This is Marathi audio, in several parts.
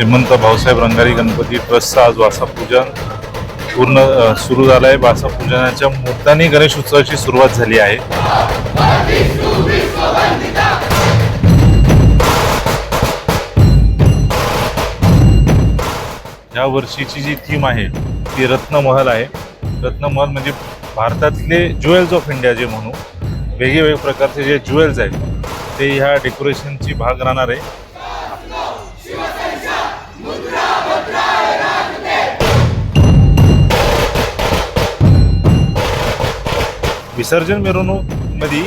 श्रीमंत भाऊसाहेब रंगारी गणपती ट्रस्टचं आज वासापूजन पूर्ण सुरू झालं आहे वासापूजनाच्या पूजनाच्या गणेश उत्सवाची सुरुवात झाली आहे. या वर्षीची जी थीम आहे ती रत्नमहल आहे. रत्नमहल म्हणजे भारतातले ज्वेल्स ऑफ इंडिया जे म्हणू वेगवेगळ्या प्रकारचे जे ज्वेल्स आहेत ते ह्या डेकोरेशनची भाग राहणार आहे. विसर्जन मिरवणूकमध्ये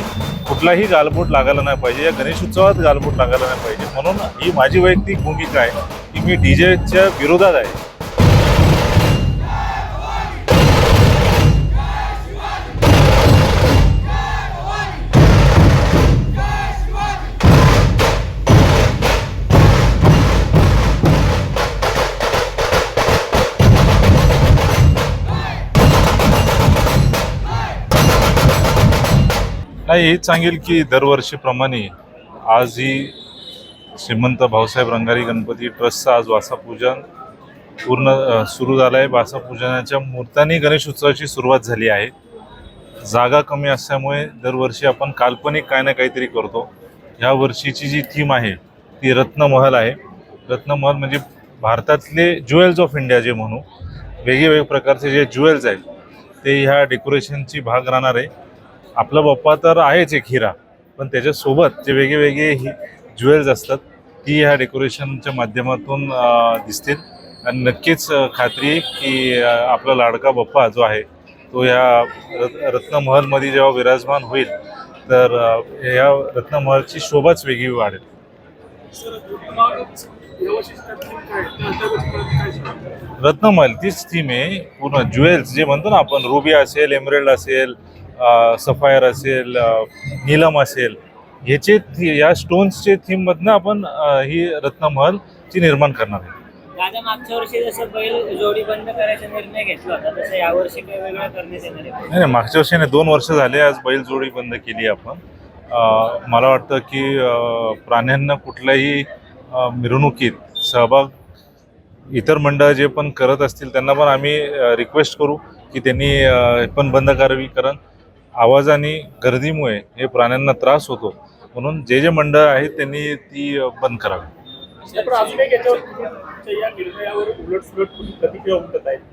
कुठलाही गालबोट लागायला नाही पाहिजे. या गणेश उत्सवात गालबोट लागायला नाही पाहिजे. म्हणून ही माझी वैयक्तिक भूमिका आहे की मी डीजेच्या विरोधात आहे. नाही हेच सांगेल की दरवर्षीप्रमाणे आज ही श्रीमंत भाऊसाहेब रंगारी गणपती ट्रस्टचं आज वासापूजन पूर्ण सुरू झालं आहे वासापूजनाच्या मूर्तांनी गणेश उत्सवाची सुरुवात झाली आहे. जागा कमी असल्यामुळे दरवर्षी आपण काल्पनिक काय ना काहीतरी करतो. ह्या वर्षीची जी थीम आहे ती रत्नमहल आहे. रत्नमहल म्हणजे भारतातले ज्वेल्स ऑफ इंडिया जे म्हणू वेगवेगळ्या प्रकारचे जे ज्वेल्स आहेत ते ह्या डेकोरेशनची भाग राहणार आहे. आपला बाप्पा तर आहेच एक हिरा पण त्याच्यासोबत जे वेगळे वेगळे ही ज्वेल्स असतात ती ह्या डेकोरेशनच्या माध्यमातून दिसतील. आणि नक्कीच खात्री की आपला लाडका बाप्पा जो आहे तो ह्या रत्नमहलमध्ये जेव्हा विराजमान होईल तर ह्या रत्नमहलची शोभाच वेगळी वाढेल. रत्नमहल तीच थीम आहे. पूर्ण ज्वेल्स जे म्हणतो ना आपण रुबी असेल एमरेल्ड असेल सफायर असेल नीलम असेल ह्याचे थी- या स्टोन्सचे थीममधनं आपण ही रत्नमहलची निर्माण करणार आहे. दादा मागच्या वर्षी जसं बैल जोडी बंद करायचा निर्णय घेतला होता तसं यावर्षी काही वेगळं करण्यात येणार आहे. नाही नाही, मागच्या वर्षी नाही दोन वर्ष झाले आज बैलजोडी बंद केली आपण. मला वाटतं की प्राण्यांना कुठल्याही मिरवणुकीत सहभाग इतर मंडळ जे पण करत असतील त्यांना पण आम्ही रिक्वेस्ट करू की त्यांनी पण बंद करावी कारण आवाज आणि गर्दीमुळे हे प्राण्यांना त्रास होतो. म्हणून जे जे मंडळ आहेत त्यांनी ती बंद करावी.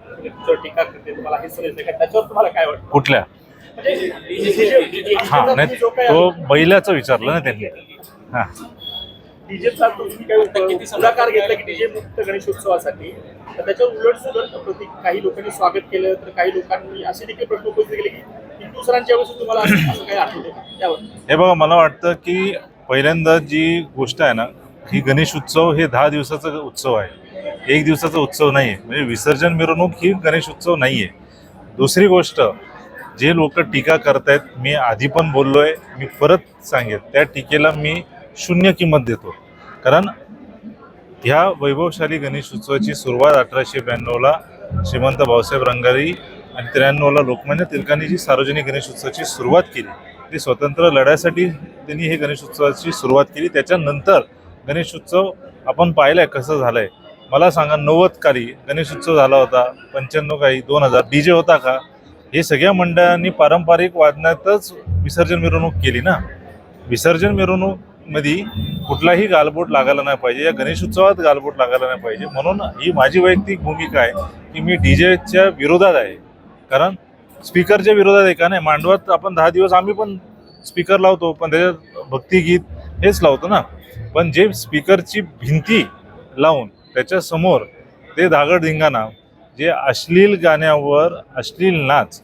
म्हणजे तुमच्यावर टीका करते तुम्हाला हे सगळं येतं का? त्याच्यावर तुम्हाला काय वाटतं? कुठल्या? म्हणजे हां नाही तो बैलाचं विचारलं ना त्यांनी. हां. डीजेचा तुम्ही काही पुढाकार घेतला की डीजे मुक्त गणेशोत्सवासाठी? त्याच्यावर उलट सुलट काही लोकांनी स्वागत केलं तर काही लोकांनी असे देखील प्रश्न उपस्थित केले की हिंदू सणांच्या वेळेस तुम्हाला असं काही आठवतं त्यावर. हे बघा मला वाटतं की पहिल्यांदा जी गोष्ट आहे ना ही गणेश उत्सव हे दहा दिवसाचा उत्सव आहे. एक दिवसाचा उत्सव नाही आहे म्हणजे विसर्जन मिरवणूक ही गणेश उत्सव नाही आहे दुसरी गोष्ट जे लोक टीका करतायत मी आधी पण बोललो आहे मी परत सांगेन. त्या टीकेला मी शून्य किंमत देतो. कारण ह्या वैभवशाली गणेश उत्सवाची सुरुवात अठराशे ब्याण्णवला श्रीमंत भाऊसाहेब रंगारी आणि त्र्याण्णवला लोकमान्य टिळकांनी जी सार्वजनिक गणेश उत्सवाची सुरुवात केली. ती स्वतंत्र लढ्यासाठी त्यांनी हे गणेश उत्सवाची सुरुवात केली. त्याच्यानंतर गणेश उत्सव आपण पाहिलाय कसं झालंय. मला सांगा नव्वद काली गणेश उत्सव झाला होता पंच्याण्णव काही दोन हजार डी जे होता का? हे सगळ्या मंडळांनी पारंपरिक वादनातच विसर्जन मिरवणूक केली ना? विसर्जन मिरवणूक मध्ये कुठलाही गालबोट लागायला नाही पाहिजे. या गणेश उत्सवात गालबोट लागायला नाही पाहिजे. म्हणून ही माझी वैयक्तिक भूमिका आहे की मी डीजेच्या विरोधात आहे. कारण स्पीकरच्या विरोधात आहे का नाही? मांडवात आपण दहा दिवस आम्ही पण स्पीकर लावतो पण त्याच्यात भक्तिगीत हेच लावतो ना. पण जे स्पीकरची भिंती लावून त्याच्यासमोर ते धागड धिंगाणा जे अश्लील गाण्यावर अश्लील नाच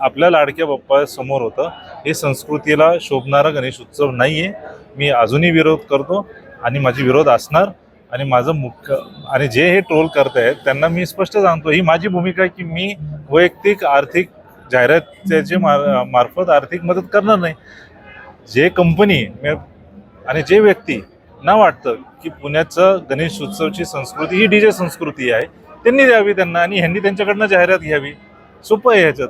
आपल्या लाडक्या बाप्पा समोर होतं. हे संस्कृतीला शोभणारा गणेश उत्सव नाही आहे मी अजूनही विरोध करतो आणि माझी विरोध असणार आणि माझं मुख्य आणि जे हे ट्रोल करत आहेत त्यांना मी स्पष्ट सांगतो ही माझी भूमिका आहे की मी वैयक्तिक आर्थिक जाहिरातीचे मार मार्फत आर्थिक मदत करणार नाही. जे कंपनी आणि जे व्यक्ती ना वाटतं की पुण्याचं गणेश उत्सवची संस्कृती ही डी जे संस्कृती आहे त्यांनी द्यावी त्यांना आणि ह्यांनी त्यांच्याकडनं जाहिरात घ्यावी. सोपं आहे ह्याच्यात.